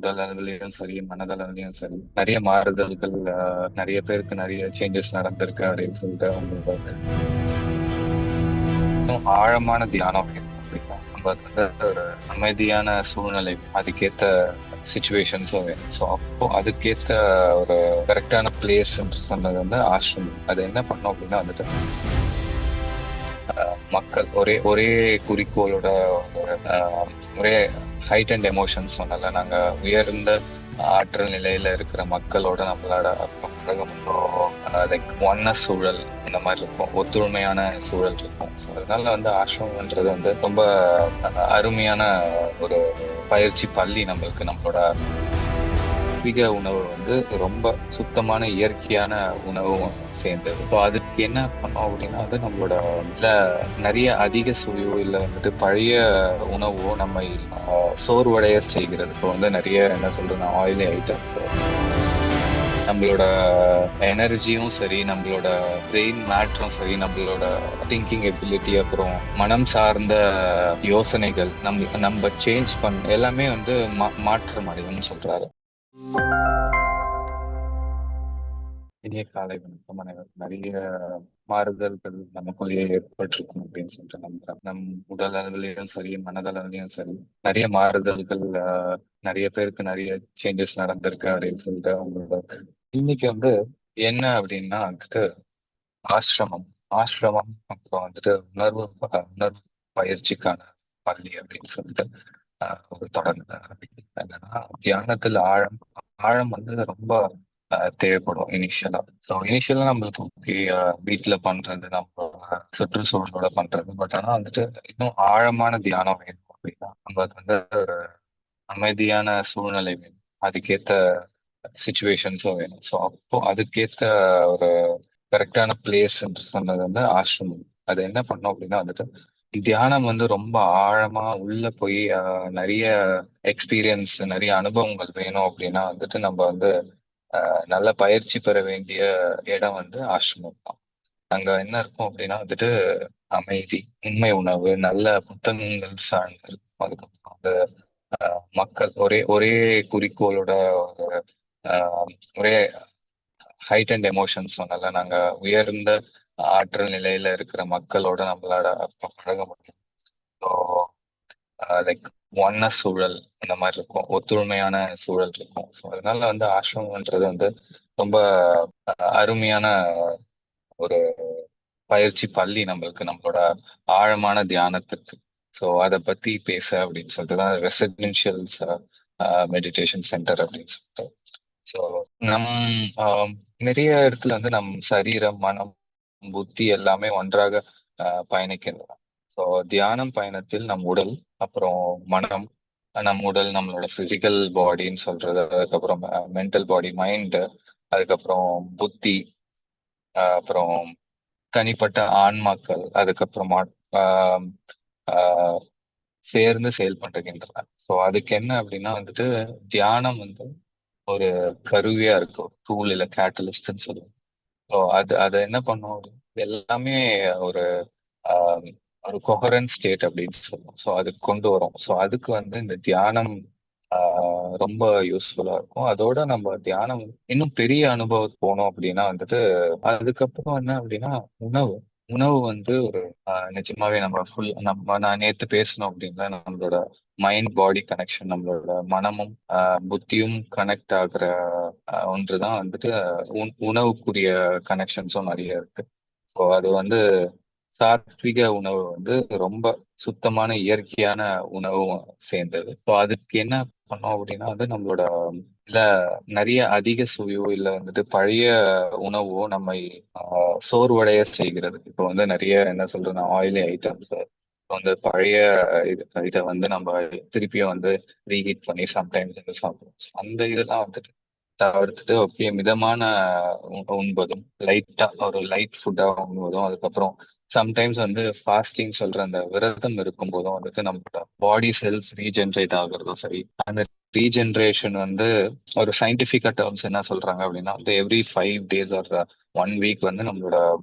உடல் அளவிலையும் சரி மனதளவிலையும் சரி நிறைய மாறுதல்கள் நிறைய பேருக்கு நிறைய சேஞ்சஸ் நடந்திருக்கு அப்படின்னு சொல்லிட்டு வந்து ஆழமான தியானம் அப்படின்னா நம்ம வந்து ஒரு அமைதியான சூழ்நிலை அதுக்கேத்த சுச்சுவேஷன்ஸும் வேணும் ஸோ அப்போ அதுக்கேத்த ஒரு கரெக்டான பிளேஸ் சொன்னது வந்து ஆசிரமம் அது என்ன பண்ணோம் அப்படின்னா வந்துட்டு மக்கள் ஒரே ஒரே குறிக்கோளோட ஒரே ஹைட் அண்ட் எமோஷன்ஸ் சொன்னால நாங்க உயர்ந்த ஆற்றல் நிலையில இருக்கிற மக்களோட நம்மளோட பழகம் லைக் ஒன்ன சூழல் இந்த மாதிரி இருக்கும் ஒத்துழைமையான சூழல் இருக்கும். ஸோ அதனால வந்து ஆசிரமன்றது வந்து ரொம்ப அருமையான ஒரு பயிற்சி பள்ளி நம்மளுக்கு நம்மளோட ஆன்மீக உணவு வந்து ரொம்ப சுத்தமான இயற்கையான உணவும் சேர்ந்தது. ஸோ அதுக்கு என்ன பண்ணோம் அப்படின்னா வந்து நம்மளோட இல்ல நிறைய அதிக சுவையோ இல்லை வந்துட்டு பழைய உணவோ நம்மை சோர்வடைய செய்கிறது இப்போ வந்து நிறைய என்ன சொல்றது ஆயிலி ஐட்டம் நம்மளோட எனர்ஜியும் சரி நம்மளோட பிரெயின் மேட்ரும் சரி நம்மளோட திங்கிங் எபிலிட்டி அப்புறம் மனம் சார்ந்த யோசனைகள் நம்ம நம்ம சேஞ்ச் பண்ண எல்லாமே வந்து மா- மாற்றம் அடையும்னு சொல்றாரு. இனிய காலை வணக்கம் அனைவருக்கும். நிறைய மாறுதல்கள் நமக்குள்ளேயே ஏற்பட்டிருக்கும் அப்படின்னு சொல்லிட்டு நம்புறேன். நம் உடல் அளவிலையும் சரி மனதளவிலையும் சரி நிறைய மாறுதல்கள் நிறைய பேருக்கு நிறைய சேஞ்சஸ் நடந்திருக்கு அப்படின்னு சொல்லிட்டு அவங்களோட இன்னைக்கு வந்து என்ன அப்படின்னா வந்துட்டு ஆசிரமம். ஆசிரமம் அப்புறம் வந்துட்டு உணர்வு உணர்வு பயிற்சிக்கான பள்ளி அப்படின்னு சொல்லிட்டு ஒரு தொடர்ந்து என்னன்னா தியானத்துல ஆழம் ஆழம் வந்து ரொம்ப தேவைப்படும் இனிஷியலா ஸோ இனிஷியலா நம்மளுக்கு okay, பண்றது நம்மளோட சுற்றுச்சூழலோட பண்றது. பட் ஆனா வந்துட்டு இன்னும் ஆழமான தியானம் வேணும் அப்படின்னா நம்மளுக்கு வந்து ஒரு அமைதியான சூழ்நிலை வேணும். அதுக்கேத்த சுச்சுவேஷன்ஸும் வேணும். ஸோ அப்போ அதுக்கேத்த ஒரு கரெக்டான பிளேஸ் என்று சொன்னது வந்து ஆசிரமம் அது என்ன பண்ணோம் அப்படின்னா வந்துட்டு தியானம் வந்து ரொம்ப ஆழமா உள்ள போய் நிறைய எக்ஸ்பீரியன்ஸ் நிறைய அனுபவங்கள் வேணும் அப்படின்னா வந்துட்டு நம்ம வந்து ஆஹ், நல்ல பயிற்சி பெற வேண்டிய இடம் வந்து ஆசிரமம் தான். அங்க என்ன இருக்கும் அப்படின்னா வந்துட்டு அமைதி உண்மை உணவு நல்ல புத்தகங்கள் சார்ந்து இருக்கும். அதுக்கப்புறம் வந்து ஆஹ், மக்கள் ஒரே ஒரே குறிக்கோளோட ஒரு ஆஹ், ஒரே ஹைட் அண்ட் எமோஷன்ஸ் சொன்னால நாங்க உயர்ந்த ஆற்றல் நிலையில இருக்கிற மக்களோட நம்மளோட பழக முடியும். ஸோ லைக் ஒன்ன சூழல் இந்த மாதிரி இருக்கும். ஒத்துழைமையான சூழல் இருக்கும். ஸோ அதனால வந்து ஆசிரமம்ன்றது வந்து ரொம்ப அருமையான ஒரு பயிற்சி பள்ளி நம்மளுக்கு நம்மளோட ஆழமான தியானத்துக்கு. ஸோ அதை பத்தி பேச அப்படின்னு சொல்லிட்டு தான் ரெசிடென்ஷியல்ஸ் மெடிடேஷன் சென்டர் அப்படின்னு சொல்லிட்டு. ஸோ நம் நிறைய இடத்துல வந்து நம் சரீரம் மனம் புத்தி எல்லாமே ஒன்றாக ஆஹ், பயணிக்கின்றன. ஸோ தியானம் பயணத்தில் நம் உடல் அப்புறம் மனம் நம் உடல் நம்மளோட பிசிக்கல் பாடின்னு சொல்றது அதுக்கப்புறம் மென்டல் பாடி மைண்ட் அதுக்கப்புறம் புத்தி ஆஹ், அப்புறம் தனிப்பட்ட ஆன்மாக்கள் அதுக்கப்புறமா ஆஹ், சேர்ந்து செயல்படுகின்றன. ஸோ அதுக்கு என்ன அப்படின்னா வந்துட்டு தியானம் வந்து ஒரு கருவியா இருக்கும் டூல் இல்லை கேட்டலிஸ்ட்னு சொல்லுவோம் ஸோ அது அதை என்ன பண்ணும்? இது எல்லாமே ஒரு ஆஹ், ஒரு கொஹரன் ஸ்டேட் அப்படின்னு சொல்லுவோம். ஸோ அதுக்கு கொண்டு வரும். ஸோ அதுக்கு வந்து இந்த தியானம் ஆஹ், ரொம்ப யூஸ்ஃபுல்லா இருக்கும். அதோட நம்ம தியானம் இன்னும் பெரிய அனுபவத்துக்கு போனோம் அப்படின்னா வந்துட்டு அதுக்கப்புறம் என்ன அப்படின்னா உணவு. உணவு வந்து ஒரு ஆஹ், நிஜமாவே நம்ம ஃபுல் நம்ம நான் நேத்து பேசணும் அப்படின்னா நம்மளோட மைண்ட் பாடி கனெக்ஷன் நம்மளோட மனமும் ஆஹ், புத்தியும் கனெக்ட் ஆகுற ஆஹ், ஒன்றுதான் வந்துட்டு உண்- உணவுக்குரிய கனெக்ஷன்ஸும் நிறைய இருக்கு. ஸோ அது வந்து சாத்விக உணவு வந்து ரொம்ப சுத்தமான இயற்கையான உணவும் சேர்ந்தது. ஸோ அதுக்கு என்ன பண்ணோம் அப்படின்னா வந்து நம்மளோட இல்ல நிறைய அதிக சுவையோ இல்ல வந்துட்டு பழைய உணவோ நம்மை சோர்வடைய செய்கிறது. இப்போ வந்து நிறைய என்ன சொல்றதுன்னா ஆயிலி ஐட்டம்ஸ் வந்து பழைய இது இதை வந்து நம்ம திருப்பியும் வந்து ரீஹீட் பண்ணி சம்டைம்ஸ் வந்து சாப்பிடுவோம். அந்த இதெல்லாம் வந்துட்டு தவிர்த்துட்டு ஓகே மிதமான உண்பதும் லைட்டா ஒரு லைட் ஃபுட்டா உண்பதும். அதுக்கப்புறம் சம்டைம்ஸ் வந்து ஃபாஸ்டிங் சொல்ற அந்த விரதம் இருக்கும் போதும் வந்துட்டு நம்மளோட பாடி செல்ஸ் ரீஜென்ரேட் ஆகுறதும் சரி அந்த ரீஜென்ரேஷன் வந்து ஒரு சயின்டிபிக்கா டேர்ம்ஸ் என்ன சொல்றாங்க அப்படின்னா வந்து every five days or one week வந்து நம்மளோட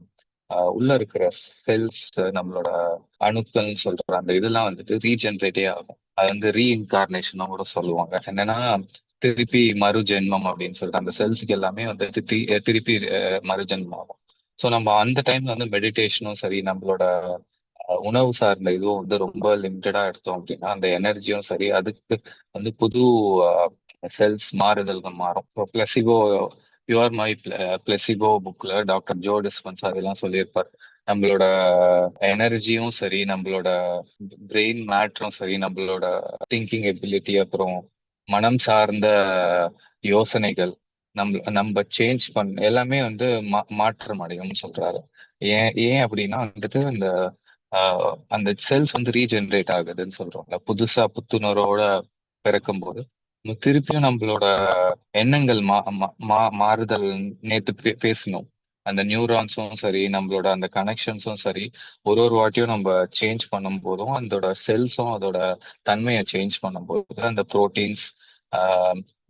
உள்ள இருக்கிற செல்ஸ் நம்மளோட அணுக்கள்னு சொல்ற அந்த இதெல்லாம் வந்துட்டு ரீஜென்ரேட்டே ஆகும். அது வந்து ரீஇன்கார்னேஷனும் கூட சொல்லுவாங்க. என்னன்னா திருப்பி மறு ஜென்மம் அப்படின்னு சொல்லிட்டு அந்த செல்ஸுக்கு எல்லாமே வந்துட்டு தி- திருப்பி மறு ஜென்மம் ஆகும். ஸோ நம்ம அந்த டைம்ல வந்து மெடிடேஷனும் சரி நம்மளோட அஹ், உணவு சார்ந்த இதுவும் வந்து ரொம்ப லிமிட்டடா எடுத்தோம் அப்படின்னா அந்த எனர்ஜியும் சரி அதுக்கு வந்து புது செல்ஸ் மாறுதல்கள் மாறும். So placebo pure my placebo புக்ல டாக்டர் ஜோ டிஸ்பன்ஸ் அதெல்லாம் சொல்லியிருப்பார். நம்மளோட எனர்ஜியும் சரி நம்மளோட பிரெயின் மேட்ரும் சரி நம்மளோட திங்கிங் எபிலிட்டி அப்புறம் மனம் சார்ந்த யோசனைகள் நம்ம நம்ம சேஞ்ச் பண்ண எல்லாமே வந்து மா மாற்றம் அடையும்னு சொல்றாரு. ஏன் ஏன் அப்படின்னா வந்துட்டு இந்த அந்த செல்ஸ் வந்து ரீஜெனரேட் ஆகுதுன்னு சொல்றோம்ல புதுசா புத்துணர்வோட பிறக்கும் போது திருப்பியும் நம்மளோட எண்ணங்கள் மா மா- மாறுதல் நேத்து பே- பேசணும் அந்த நியூரான்ஸும் சரி நம்மளோட அந்த கனெக்ஷன்ஸும் சரி ஒரு ஒரு வாட்டியும் நம்ம சேஞ்ச் பண்ணும் போதும் அதோட செல்ஸும் அதோட தன்மையை சேஞ்ச் பண்ணும்போது அந்த ப்ரோட்டீன்ஸ்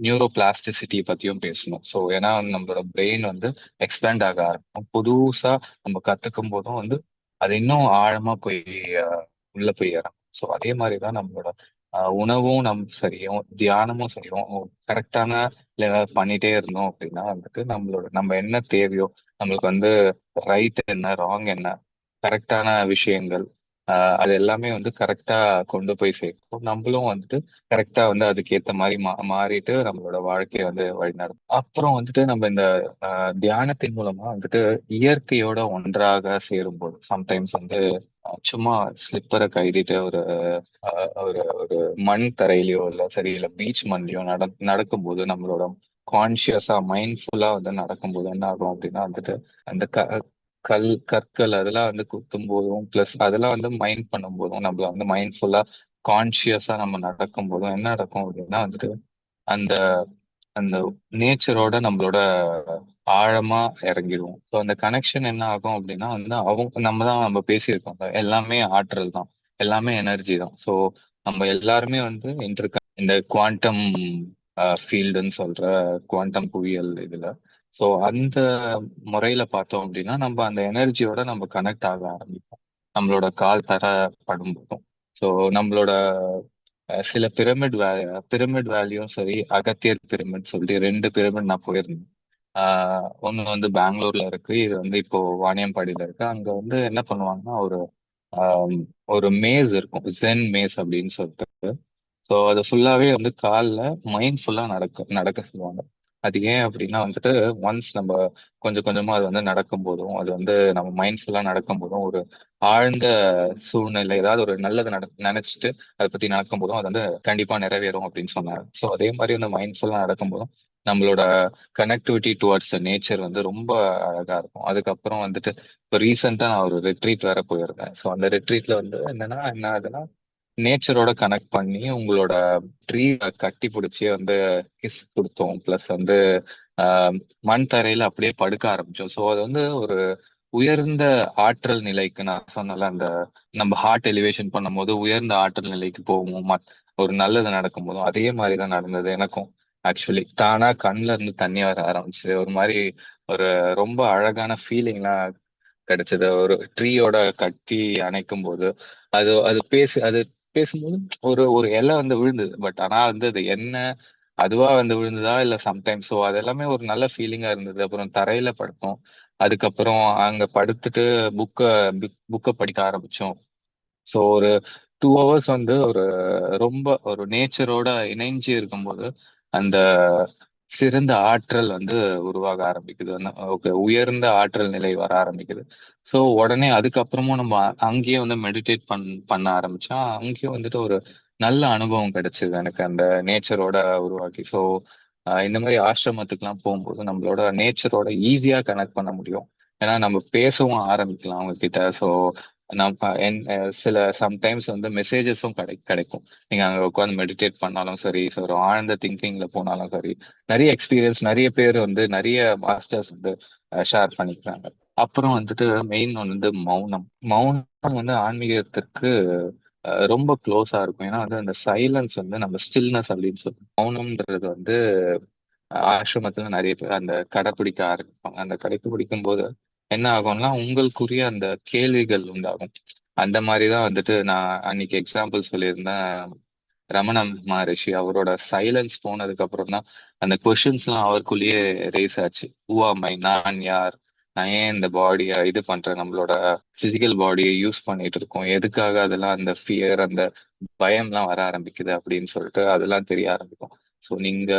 நியூரோ பிளாஸ்டிசிட்டி பத்தியும் பேசணும். ஸோ ஏன்னா நம்மளோட பிரெயின் வந்து எக்ஸ்பேண்ட் ஆக ஆரம்பிக்கும். புதுசா நம்ம கத்துக்கும் போதும் வந்து அது இன்னும் ஆழமா போய் உள்ள போய் இறங்கும். ஸோ அதே மாதிரி தான் நம்மளோட உணவும் நம் சரியும் தியானமும் சரியும். கரெக்டான லெவல் பண்ணிட்டே இருந்தோம் அப்படின்னா வந்துட்டு நம்மளோட நம்ம என்ன தேவையோ நம்மளுக்கு வந்து ரைட் என்ன ராங் என்ன கரெக்டான விஷயங்கள் ஆஹ் அது எல்லாமே வந்து கரெக்டா கொண்டு போய் சேர்க்கும். நம்மளும் வந்துட்டு கரெக்டா வந்து அதுக்கேத்த மாதிரி மா மாறிட்டு நம்மளோட வாழ்க்கையை வந்து வழிநடத்தும். அப்புறம் வந்துட்டு நம்ம இந்த ஆஹ் தியானத்தின் மூலமா வந்துட்டு இயற்கையோட ஒன்றாக சேரும்போது சம்டைம்ஸ் வந்து சும்மா ஸ்லிப்பரை கைதிட்டு ஒரு ஆஹ் ஒரு ஒரு மண் தரையிலயோ இல்ல சரி இல்ல பீச் மண்லயோ நட நடக்கும்போது நம்மளோட கான்சியஸா மைண்ட்ஃபுல்லா வந்து நடக்கும்போது என்ன ஆகும் அப்படின்னா வந்துட்டு அந்த க கல் கற்கள் அதெல்லாம் வந்து குத்தும் போதும் பிளஸ் அதெல்லாம் வந்து மைண்ட் பண்ணும் போதும் நம்மள வந்து மைண்ட்ஃபுல்லா கான்சியஸா நம்ம நடக்கும் போதும் என்ன நடக்கும் அப்படின்னா வந்துட்டு அந்த அந்த நேச்சரோட நம்மளோட ஆழமா இறங்கிடுவோம் ஸோ அந்த கனெக்ஷன் என்ன ஆகும் அப்படின்னா வந்து அவங்க நம்ம தான் நம்ம பேசியிருக்கோம். எல்லாமே ஆற்றல் தான். எல்லாமே எனர்ஜி தான். ஸோ நம்ம எல்லாருமே வந்து இன்டர் இந்த குவாண்டம் ஃபீல்டுன்னு சொல்ற குவாண்டம் புவியியல் இதுல ஸோ அந்த முறையில பார்த்தோம் அப்படின்னா நம்ம அந்த எனர்ஜியோட நம்ம கனெக்ட் ஆக ஆரம்பிப்போம். நம்மளோட கால் தர போதும். ஸோ நம்மளோட சில பிரமிட் வே பிரமிட் வேல்யூவும் சரி அகத்தியர் பிரமிட் சொல்லிட்டு ரெண்டு பிரமிட் நான் போயிருந்தேன். ஆஹ் வந்து பெங்களூர்ல இருக்கு இது வந்து இப்போ வாணியம்பாடியில இருக்கு. அங்க வந்து என்ன பண்ணுவாங்கன்னா ஒரு ஒரு மேஸ் இருக்கும். ஜென் மேஸ் அப்படின்னு சொல்லிட்டு. ஸோ அது ஃபுல்லாவே வந்து காலில் மைண்ட் ஃபுல்லா நடக்க நடக்க சொல்லுவாங்க. அது ஏன் அப்படின்னா வந்துட்டு ஒன்ஸ் நம்ம கொஞ்சம் கொஞ்சமா அது வந்து நடக்கும் போதும் அது வந்து நம்ம மைண்ட் ஃபுல்லா நடக்கும் போதும் ஒரு ஆழ்ந்த சூழ்நிலை ஏதாவது ஒரு நல்லது நட நினைச்சிட்டு அதை பத்தி நடக்கும் போதும் அது வந்து கண்டிப்பா நிறைவேறும் அப்படின்னு சொன்னாங்க ஸோ அதே மாதிரி வந்து மைண்ட் நடக்கும்போதும் நடக்கும் போதும் நம்மளோட கனெக்டிவிட்டி டுவர்ட்ஸ் நேச்சர் வந்து ரொம்ப அழகா இருக்கும். அதுக்கப்புறம் வந்துட்டு இப்போ ரீசெண்டா நான் ஒரு ரெட்ரீட் வேற போயிருந்தேன். ஸோ அந்த ரெட்ரீட்ல வந்து என்னன்னா என்ன ஆகுதுன்னா நேச்சரோட கனெக்ட் பண்ணி உங்களோட ட்ரீ கட்டி பிடிச்சி வந்து கிஸ் கொடுத்தோம். ப்ளஸ் வந்து மண் தரையில அப்படியே படுக்க ஆரம்பிச்சோம். ஸோ அது வந்து ஒரு உயர்ந்த ஆற்றல் நிலைக்கு நான் சொன்னல அந்த நம்ம ஹார்ட் எலிவேஷன் பண்ணும்போது உயர்ந்த ஆற்றல் நிலைக்கு போவோம். ஒரு நல்லது நடக்கும் போதும் அதே மாதிரி தான் நடந்தது எனக்கும் ஆக்சுவலி தானா கண்ல இருந்து தண்ணி வர ஆரம்பிச்சு ஒரு மாதிரி ஒரு ரொம்ப அழகான ஃபீலிங்லாம் கிடைச்சது. ஒரு ட்ரீயோட கட்டி அணைக்கும் போது அது அது பேசு அது பேசும்போது ஒரு ஒரு இலை வந்து விழுந்தது. பட் ஆனா வந்து அது என்ன அதுவா வந்து விழுந்ததா இல்ல சம்டைம்ஸ்? ஸோ அது எல்லாமே ஒரு நல்ல ஃபீலிங்கா இருந்தது. அப்புறம் தரையில படுத்தோம். அதுக்கப்புறம் அங்க படுத்துட்டு புக்கை புக்கை படிக்க ஆரம்பிச்சோம். ஸோ ஒரு டூ ஹவர்ஸ் வந்து ஒரு ரொம்ப ஒரு நேச்சரோட இணைஞ்சு இருக்கும்போது அந்த சிறந்த ஆற்றல் வந்து உருவாக ஆரம்பிக்குது. ஓகே உயர்ந்த ஆற்றல் நிலை வர ஆரம்பிக்குது. ஸோ உடனே அதுக்கப்புறமும் நம்ம அங்கேயே வந்து மெடிடேட் பண் பண்ண ஆரம்பிச்சா அங்கேயும் வந்துட்டு ஒரு நல்ல அனுபவம் கிடைச்சது எனக்கு அந்த நேச்சரோட உருவாக்கி. ஸோ இந்த மாதிரி ஆசிரமத்துக்குலாம் போகும்போது நம்மளோட நேச்சரோட ஈஸியா கனெக்ட் பண்ண முடியும். ஏன்னா நம்ம பேசவும் ஆரம்பிக்கலாம் அவங்க கிட்ட ஸோ நான் என் சில சம்டைம்ஸ் வந்து மெசேஜஸும் கிடை கிடைக்கும். நீங்க அங்க உட்காந்து மெடிடேட் பண்ணாலும் சரி ஒரு ஆழ்ந்த திங்கிங்ல போனாலும் சரி நிறைய எக்ஸ்பீரியன்ஸ் நிறைய பேர் வந்து நிறைய மாஸ்டர்ஸ் வந்து ஷேர் பண்ணிக்கிறாங்க. அப்புறம் வந்துட்டு மெயின் வந்து மௌனம். மௌனம் வந்து ஆன்மீகத்திற்கு ரொம்ப க்ளோஸா இருக்கும். ஏன்னா வந்து அந்த சைலன்ஸ் வந்து நம்ம ஸ்டில்னஸ் அப்படின்னு சொல்லுவோம் மௌனம்ன்றது வந்து ஆசிரமத்துல நிறைய பேர் அந்த கடைப்பிடிக்க ஆரம்பிப்பாங்க. அந்த கடைப்பிடிக்கும் போது என்ன ஆகும்னா உங்களுக்குரிய அந்த கேள்விகள் உண்டாகும். அந்த மாதிரிதான் வந்துட்டு நான் அன்னைக்கு எக்ஸாம்பிள் சொல்லியிருந்தேன். ரமண மகரிஷி அவரோட சைலன்ஸ் போனதுக்கு அப்புறம் தான் அந்த கொஷின்ஸ் எல்லாம் அவருக்குள்ளேயே ரேஸ் ஆச்சு. மை நான் யார்? நான் ஏன் இந்த பாடியை இது பண்றேன்? நம்மளோட பிசிக்கல் பாடியை யூஸ் பண்ணிட்டு இருக்கோம். எதுக்காக அதெல்லாம் அந்த ஃபியர் அந்த பயம்லாம் வர ஆரம்பிக்குது அப்படின்னு சொல்லிட்டு அதெல்லாம் தெரிய ஆரம்பிக்கும். ஸோ நீங்க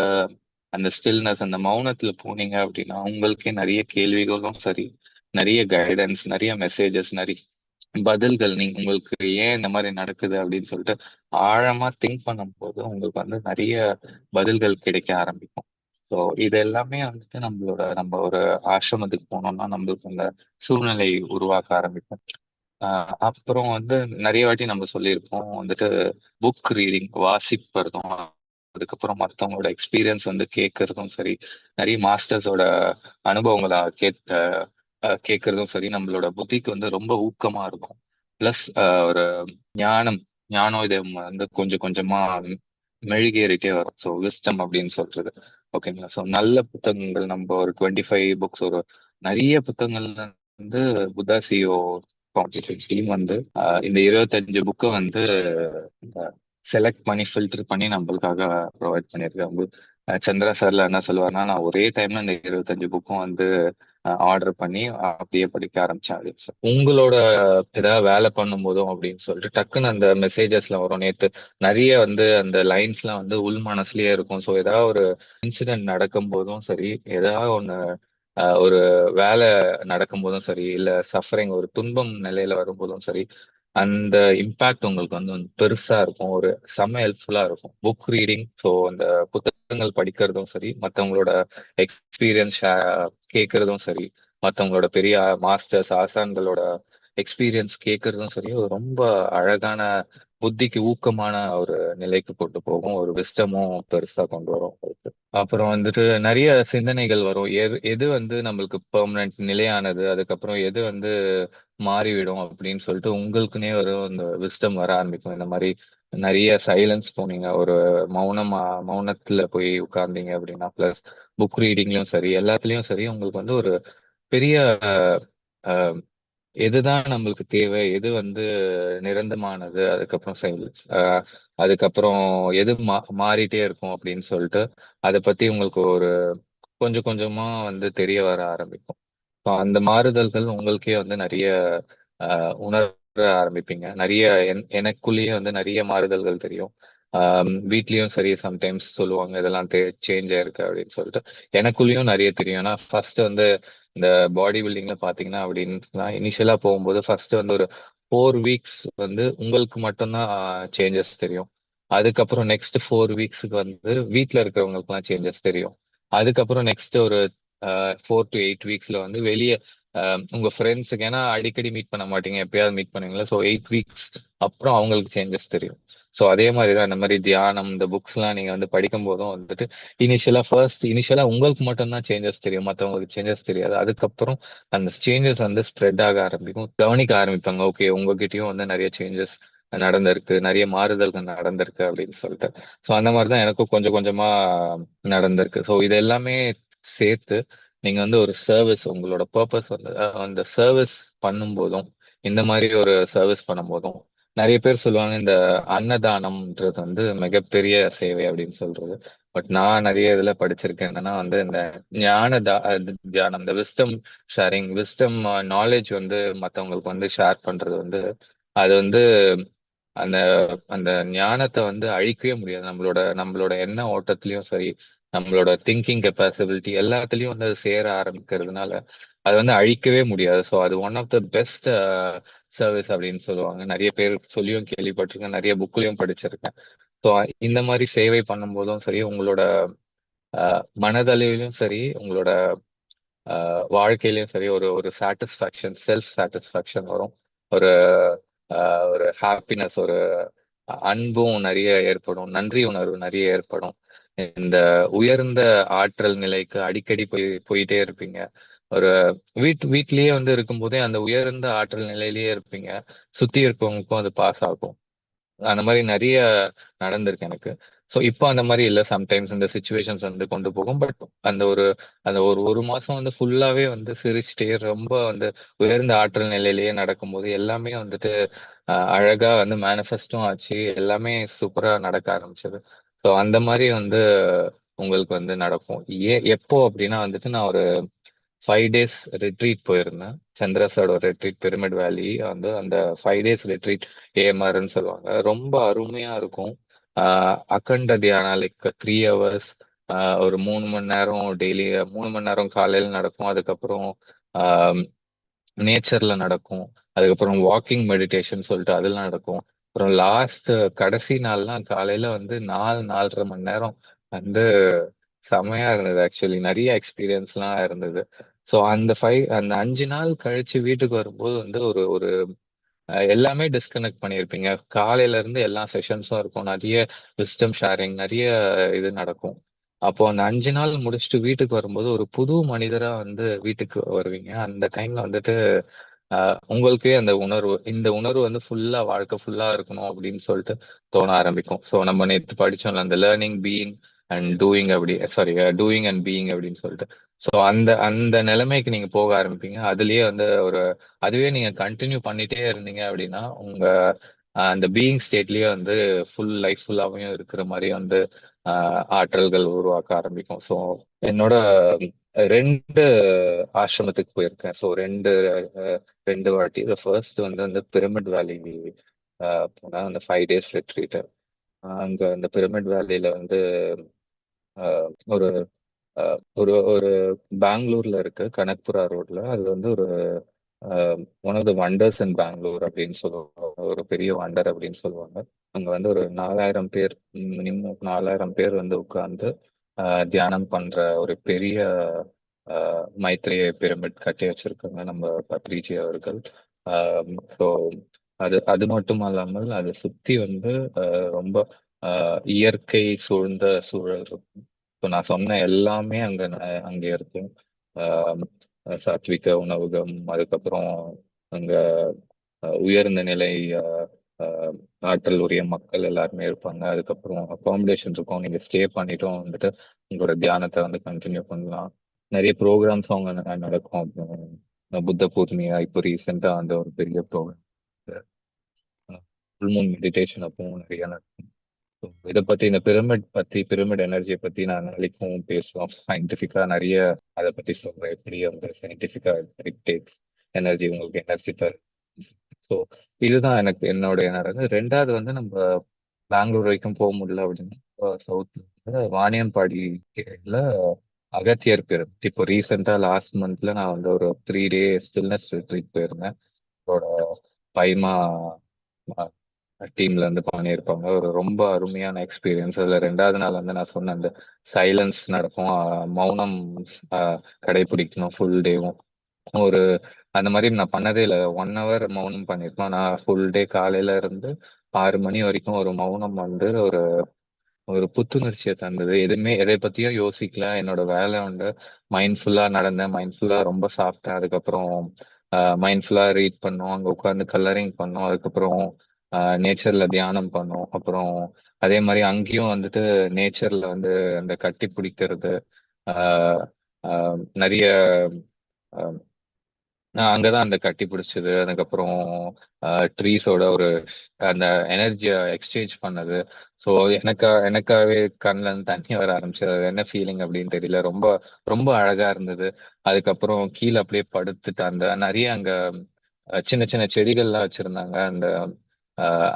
அந்த ஸ்டில்னஸ் அந்த மௌனத்துல போனீங்க அப்படின்னா உங்களுக்கே நிறைய கேள்விகளும் சரி நிறைய கைடன்ஸ் நிறைய மெசேஜஸ் நிறைய பதில்கள் நீங்க உங்களுக்கு ஏன் இந்த மாதிரி நடக்குது அப்படின்னு சொல்லிட்டு ஆழமா திங்க் பண்ணும்போது உங்களுக்கு வந்து நிறைய பதில்கள் கிடைக்க ஆரம்பிக்கும். ஸோ இது எல்லாமே வந்துட்டு நம்மளோட நம்ம ஒரு ஆசிரமத்துக்கு போனோம்னா நம்மளுக்கு அந்த சூழ்நிலை உருவாக்க ஆரம்பிக்கும். அப்புறம் வந்து நிறைய வாட்டி நம்ம சொல்லியிருப்போம் வந்துட்டு புக் ரீடிங் வாசிப்பதும் அதுக்கப்புறம் மற்றவங்களோட எக்ஸ்பீரியன்ஸ் வந்து கேட்கறதும் சரி நிறைய மாஸ்டர்ஸோட அனுபவங்களை கேட்ட கேட்கறதும் சரி நம்மளோட புத்திக்கு வந்து ரொம்ப ஊக்கமா இருக்கும். பிளஸ் ஒரு ஞானம் ஞானோதயம் வந்து கொஞ்சம் கொஞ்சமா மெழுகேறிட்டே வரும். ஸோ விஸ்டம் அப்படின்னு சொல்றது. ஓகேங்களா ஸோ நல்ல புத்தகங்கள் நம்ம ஒரு டுவெண்ட்டி ஃபைவ் புக்ஸ் ஒரு நிறைய புத்தகங்கள் வந்து புத்தா சிஓ டீம் வந்து இந்த இருபத்தஞ்சு புக்கை வந்து செலக்ட் பண்ணி ஃபில்டர் பண்ணி நம்மளுக்காக ப்ரொவைட் பண்ணியிருக்காங்க. சந்திரா சார்ல என்ன சொல்லுவாருன்னா நான் ஒரே டைம்ல இந்த இருபத்தஞ்சு புக்கும் வந்து ஆர்டர் பண்ணி அப்படியே படிக்க ஆரம்பிச்சாங்க உங்களோட ஏதாவது வேலை பண்ணும் போதும் அப்படின்னு சொல்லிட்டு டக்குன்னு அந்த மெசேஜஸ்ல வரும். நேத்து நிறைய வந்து அந்த லைன்ஸ்லாம் வந்து உள் மனசுலயே இருக்கும். ஸோ ஏதாவது ஒரு இன்சிடென்ட் நடக்கும் போதும் சரி ஏதாவது ஒன்று ஒரு வேலை நடக்கும் போதும் சரி இல்ல சஃபரிங் ஒரு துன்பம் நிலையில வரும்போதும் சரி அந்த இம்பாக்ட் உங்களுக்கு வந்து பெருசா இருக்கும். ஒரு செம்ம ஹெல்ப்ஃபுல்லா இருக்கும். புக் ரீடிங் ஸோ அந்த புத்தகங்கள் படிக்கிறதும் சரி மற்றவங்களோட எக்ஸ்பீரியன்ஸ் கேட்கறதும் சரி மற்றவங்களோட பெரிய மாஸ்டர்ஸ் ஆசான்களோட எக்ஸ்பீரியன்ஸ் கேட்கறதும் சரி ரொம்ப அழகான புத்திக்கு ஊக்கமான ஒரு நிலைக்கு கொண்டு போகும். ஒரு விஸ்டமும் பெருசா கொண்டு வரும். அப்புறம் வந்துட்டு நிறைய சிந்தனைகள் வரும். எது எது வந்து நம்மளுக்கு பெர்மனன்ட் நிலையானது அதுக்கப்புறம் எது வந்து மாறிவிடும் அப்படின்னு சொல்லிட்டு உங்களுக்குன்னே ஒரு அந்த விஸ்டம் வர ஆரம்பிக்கும். இந்த மாதிரி நிறைய சைலன்ஸ் போனீங்க. ஒரு மௌனமா மௌனத்துல போய் உட்கார்ந்தீங்க அப்படின்னா பிளஸ் புக் ரீடிங்லயும் சரி எல்லாத்துலயும் சரி உங்களுக்கு வந்து ஒரு பெரிய எதுதான் நம்மளுக்கு தேவை எது வந்து நிரந்தரமானது அதுக்கப்புறம் சைலன்ஸ் அதுக்கப்புறம் எது மா மாறிட்டே இருக்கும் அப்படின்னு சொல்லிட்டு அதை பத்தி உங்களுக்கு ஒரு கொஞ்சம் கொஞ்சமா வந்து தெரிய வர ஆரம்பிக்கும். அந்த மாறுதல்கள் உங்களுக்கே வந்து நிறைய உணர ஆரம்பிப்பீங்க. நிறைய எனக்குள்ளேயே வந்து நிறைய மாறுதல்கள் தெரியும். வீட்லயும் சரி சம்டைம்ஸ் சொல்லுவாங்க இதெல்லாம் சேஞ்ச் ஆயிருக்கு அப்படின்னு சொல்லிட்டு. எனக்குள்ளேயும் நிறைய தெரியும். ஏன்னா ஃபர்ஸ்ட் வந்து இந்த பாடி பில்டிங்ல பாத்தீங்கன்னா அப்படின்னு இனிஷியலா போகும்போது ஃபர்ஸ்ட் வந்து ஒரு ஃபோர் வீக்ஸ் வந்து உங்களுக்கு மட்டும்தான் சேஞ்சஸ் தெரியும். அதுக்கப்புறம் நெக்ஸ்ட் ஃபோர் வீக்ஸுக்கு வந்து வீட்டில் இருக்கிறவங்களுக்குலாம் சேஞ்சஸ் தெரியும். அதுக்கப்புறம் நெக்ஸ்ட் ஒரு ஃபோர் டு எயிட் வீக்ஸ்ல வந்து வெளியே உங்க ஃப்ரெண்ட்ஸுக்கு ஏன்னா அடிக்கடி மீட் பண்ண மாட்டீங்க எப்பயாவது மீட் பண்ணுவீங்களா ஸோ எயிட் வீக்ஸ் அப்புறம் அவங்களுக்கு சேஞ்சஸ் தெரியும். ஸோ அதே மாதிரி தான் இந்த மாதிரி தியானம் இந்த புக்ஸ்லாம் நீங்க வந்து படிக்கும் போதும் வந்துட்டு இனிஷியலா ஃபர்ஸ்ட் இனிஷியலா உங்களுக்கு மட்டும்தான் சேஞ்சஸ் தெரியும். மற்றவங்களுக்கு சேஞ்சஸ் தெரியாது. அதுக்கப்புறம் அந்த சேஞ்சஸ் வந்து ஸ்ப்ரெட் ஆக ஆரம்பிக்கும். கவனிக்க ஆரம்பிப்பாங்க. ஓகே உங்ககிட்டயும் வந்து நிறைய சேஞ்சஸ் நடந்திருக்கு. நிறைய மாறுதல்கள் நடந்திருக்கு அப்படின்னு சொல்லிட்டு. ஸோ அந்த மாதிரி தான் எனக்கும் கொஞ்சம் கொஞ்சமா நடந்திருக்கு. ஸோ இது எல்லாமே சேர்த்து நீங்க வந்து ஒரு சர்வீஸ் உங்களோட பர்பஸ் வந்து அந்த சர்வீஸ் பண்ணும்போதும் இந்த மாதிரி ஒரு சர்வீஸ் பண்ணும்போதும் நிறைய பேர் சொல்லுவாங்க இந்த அன்னதானம்ன்றது வந்து மிகப்பெரிய சேவை அப்படின்னு சொல்றது. பட் நான் நிறைய இதுல படிச்சிருக்கேன். என்னன்னா வந்து இந்த ஞான தியானம் இந்த விஸ்டம் ஷேரிங் விஸ்டம் நாலேஜ் வந்து மத்தவங்களுக்கு வந்து ஷேர் பண்றது வந்து அது வந்து அந்த அந்த ஞானத்தை வந்து அழிக்கவே முடியாது. நம்மளோட நம்மளோட எண்ண ஓட்டத்திலயும் சரி நம்மளோட திங்கிங் கெப்பாசிபிலிட்டி எல்லாத்துலயும் வந்து அது சேர ஆரம்பிக்கிறதுனால அது வந்து அழிக்கவே முடியாது. ஸோ அது one of the best service அப்படின்னு சொல்லுவாங்க. நிறைய பேர் சொல்லியும் கேள்விப்பட்டிருக்கேன். நிறைய புக்லையும் படிச்சிருக்கேன். ஸோ இந்த மாதிரி சேவை பண்ணும்போதும் சரி உங்களோட மனதளவிலும் சரி உங்களோட வாழ்க்கையிலயும் சரி ஒரு ஒரு சாட்டிஸ்ஃபேக்ஷன் செல்ஃப் சாட்டிஸ்ஃபேக்ஷன் வரும். ஒரு ஒரு ஹாப்பினஸ் ஒரு அன்பும் நிறைய ஏற்படும். நன்றி உணர்வு நிறைய ஏற்படும். இந்த உயர்ந்த ஆற்றல் நிலைக்கு அடிக்கடி போய் போயிட்டே இருப்பீங்க. ஒரு வீட் வீட்லயே வந்து இருக்கும்போதே அந்த உயர்ந்த ஆற்றல் நிலையிலேயே இருப்பீங்க. சுத்தி இருக்கவங்களுக்கும் அது பாஸ் ஆகும். அந்த மாதிரி நிறைய நடந்திருக்கு எனக்கு. ஸோ இப்போ அந்த மாதிரி இல்லை. சம்டைம்ஸ் இந்த சுச்சுவேஷன்ஸ் வந்து கொண்டு போகும். பட் அந்த ஒரு அந்த ஒரு ஒரு மாசம் வந்து ஃபுல்லாவே வந்து சிரிச்சுட்டே ரொம்ப வந்து உயர்ந்த ஆற்றல் நிலையிலேயே நடக்கும்போது எல்லாமே வந்துட்டு அழகா வந்து மேனிஃபெஸ்டும் ஆச்சு. எல்லாமே சூப்பரா நடக்க ஆரம்பிச்சது. ஸோ அந்த மாதிரி வந்து உங்களுக்கு வந்து நடக்கும். ஏ எப்போ அப்படின்னா வந்துட்டு நான் ஒரு ஃபைவ் டேஸ் ரிட்ரீட் போயிருந்தேன். சந்திரசோட ரிட்ரீட் பிரமிட் வேலி வந்து அந்த ஃபைவ் டேஸ் ரிட்ரீட் ஏஎம்ஆர்னு சொல்லுவாங்க. ரொம்ப அருமையா இருக்கும். அக்கண்ட தியானம் லைக் த்ரீ ஹவர்ஸ் ஒரு மூணு மணி நேரம் டெய்லி மூணு மணி நேரம் காலையில் நடக்கும். அதுக்கப்புறம் நேச்சர்ல நடக்கும். அதுக்கப்புறம் வாக்கிங் மெடிடேஷன் சொல்லிட்டு அதெல்லாம் நடக்கும். அப்புறம் லாஸ்ட் கடைசி நாள்லாம் காலையில வந்து நாலு நாலரை மணி நேரம் வந்து செமையா இருந்தது ஆக்சுவலி நிறைய எக்ஸ்பீரியன்ஸ்லாம் இருந்தது. ஸோ அந்த ஃபைவ் அந்த அஞ்சு நாள் கழிச்சு வீட்டுக்கு வரும்போது வந்து ஒரு ஒரு எல்லாமே டிஸ்கனெக்ட் பண்ணியிருப்பீங்க. காலையில இருந்து எல்லா செஷன்ஸும் இருக்கும். நிறைய விஸ்டம் ஷேரிங் நிறைய இது நடக்கும். அப்போ அந்த அஞ்சு நாள் முடிச்சுட்டு வீட்டுக்கு வரும்போது ஒரு புது மனிதரா வந்து வீட்டுக்கு வருவீங்க. அந்த டைம்ல வந்துட்டு உங்களுக்கே அந்த உணர்வு இந்த உணர்வு வந்து ஃபுல்லா வாழ்க்கை ஃபுல்லா இருக்கணும் அப்படின்னு சொல்லிட்டு தோண ஆரம்பிக்கும். ஸோ நம்ம நேற்று படிச்சோம்ல அந்த லேர்னிங் பீயிங் அண்ட் டூயிங் அப்படி சாரி டூயிங் அண்ட் பீயிங் அப்படின்னு சொல்லிட்டு. ஸோ அந்த அந்த நிலைமைக்கு நீங்க போக ஆரம்பிப்பீங்க. அதுலயே வந்து ஒரு அதுவே நீங்க கண்டினியூ பண்ணிட்டே இருந்தீங்க அப்படின்னா உங்க அந்த பீயிங் ஸ்டேட்லயே வந்து ஃபுல் லைஃப் ஃபுல்லாகவும் இருக்கிற மாதிரி வந்து ஆஹ் ஆற்றல்கள் உருவாக்க ஆரம்பிக்கும். ஸோ என்னோட ரெண்டு ஆசிரமத்துக்கு போயிருக்கேன். ஸோ ரெண்டு ரெண்டு வாட்டி. ஃபர்ஸ்ட் வந்து அந்த பிரமிட் வேலி போனால் அந்த ஃபைவ் டேஸ் ரெட்ரீட்டு அங்க அந்த பிரமிட் வேலியில வந்து ஒரு ஒரு ஒரு பெங்களூர்ல இருக்கு கனக்புரா ரோட்ல அது வந்து ஒரு one of the wonders in Bangalore அப்படின்னு சொல்லுவாங்க. ஒரு பெரிய வண்டர் அப்படின்னு சொல்லுவாங்க. அங்க வந்து ஒரு நாலாயிரம் பேர் மினிமம் நாலாயிரம் பேர் வந்து உட்கார்ந்து தியானம் பண்ற ஒரு பெரிய ஆஹ், மைத்ரேய பிரமிட் கட்டி வச்சிருக்காங்க நம்ம பத்ரிஜி அவர்கள். ஸோ அது அது மட்டும் அல்லாமல் அதை சுத்தி வந்து ஆஹ், ரொம்ப ஆஹ், இயற்கை சூழ்ந்த சூழல் இருக்கும். ஸோ நான் சொன்ன எல்லாமே அங்க ந- அங்க இருக்கும். ஆஹ், சாத்விக உணவகம் அதுக்கப்புறம் அங்க உயர்ந்த நிலை ஆஹ், ஆற்றல் உரிய மக்கள் எல்லாருமே இருப்பாங்க. அதுக்கப்புறம் அகாமடேஷன் இருக்கும். நீங்க ஸ்டே பண்ணிட்டும் வந்துட்டு உங்களோட தியானத்தை வந்து கண்டினியூ பண்ணலாம். நிறைய ப்ரோக்ராம்ஸ் அவங்க நடக்கும். புத்த பூர்ணியா இப்போ ரீசெண்டா அந்த ஒரு பெரிய ப்ரோக்ராம் ஃபுல் மூன் மெடிடேஷன் அப்பவும் நிறைய நடக்கும். இதை பத்தி இந்த பிரமிட் பத்தி பிரமிட் எனர்ஜியை பத்தி நான் நாளைக்கும் பேசுவோம். சயின்டிபிக்கா நிறைய அதை பத்தி சொல்றேன். எப்படி வந்து சயின்டிபிக்கா எனர்ஜி உங்களுக்கு எனர்ஜி தரும் ஸோ இதுதான் எனக்கு என்னோட நடந்தது ரெண்டாவது வந்து நம்ம பெங்களூர் வரைக்கும் போக முடியல அப்படின்னா சவுத் வாணியம்பாடியில அகத்தியர் பிரமிட் இப்போ ரீசெண்டா லாஸ்ட் மந்த்ல நான் வந்து ஒரு த்ரீ டே ஸ்டில்னஸ் ரிட்ரீட் போயிருந்தேன். அவரோட பைமா டீம்ல இருந்து பண்ணியிருப்பாங்க. ஒரு ரொம்ப அருமையான எக்ஸ்பீரியன்ஸ் அதுல ரெண்டாவது நாள் வந்து நான் சொன்ன அந்த சைலன்ஸ் நடக்கும். மௌனம் கடைபிடிக்கணும் ஃபுல் டேவும் ஒரு அந்த மாதிரி நான் பண்ணதே இல்லை. ஒன் ஹவர் மௌனம் பண்ணியிருக்கோம் நான் ஃபுல் டே காலையில இருந்து ஆறு மணி வரைக்கும் ஒரு மௌனம் வந்து ஒரு ஒரு புத்துணர்ச்சியை தந்தது. எதுவுமே எதை பத்தியும் யோசிக்கல. என்னோட வேலை உண்டு மைண்ட்ஃபுல்லா நடந்தேன். மைண்ட்ஃபுல்லா ரொம்ப சாப்பிட்டேன். அதுக்கப்புறம் மைண்ட்ஃபுல்லா ரீட் பண்ணோம். அங்க உட்காந்து கலரிங் பண்ணோம். அதுக்கப்புறம் நேச்சர்ல தியானம் பண்ணோம். அப்புறம் அதே மாதிரி அங்கேயும் வந்துட்டு நேச்சர்ல வந்து அந்த கட்டி பிடிக்கிறது நிறைய நான் அங்கதான் அந்த கட்டி பிடிச்சது. அதுக்கப்புறம் ட்ரீஸோட ஒரு அந்த எனர்ஜியை எக்ஸ்சேஞ்ச் பண்ணது. ஸோ எனக்கா எனக்காகவே கண்ணில் இருந்து தண்ணி வர ஆரம்பிச்சது. அது என்ன ஃபீலிங் அப்படின்னு தெரியல. ரொம்ப ரொம்ப அழகா இருந்தது. அதுக்கப்புறம் கீழே அப்படியே படுத்துட்டு அந்த நிறைய அங்க சின்ன சின்ன செடிகள்லாம் வச்சிருந்தாங்க. அந்த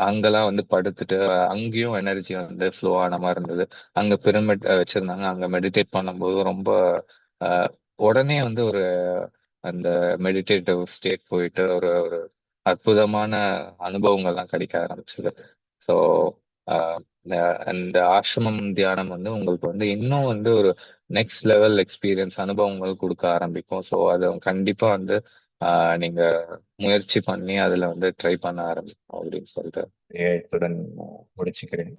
அங்கெல்லாம் வந்து படுத்துட்டு அங்கேயும் எனர்ஜி வந்து ஃப்ளோ ஆன மாதிரி இருந்தது. அங்க பிரமிட் வச்சிருந்தாங்க. அங்க மெடிடேட் பண்ணும்போது ரொம்ப அஹ், உடனே வந்து ஒரு அந்த மெடிடேட்டிவ் ஸ்டேட் போயிட்டு ஒரு ஒரு அற்புதமான அனுபவங்கள்லாம் கிடைக்க ஆரம்பிச்சது. ஸோ அந்த ஆசிரமம் தியானம் வந்து உங்களுக்கு வந்து இன்னும் வந்து ஒரு நெக்ஸ்ட் லெவல் எக்ஸ்பீரியன்ஸ் அனுபவங்கள் கொடுக்க ஆரம்பிக்கும். ஸோ அதை கண்டிப்பா வந்து ஆஹ் நீங்க முயற்சி பண்ணி அதுல வந்து ட்ரை பண்ண ஆரம்பிக்கும் அப்படின்னு சொல்லிட்டு. முடிச்சுக்கிறேன்.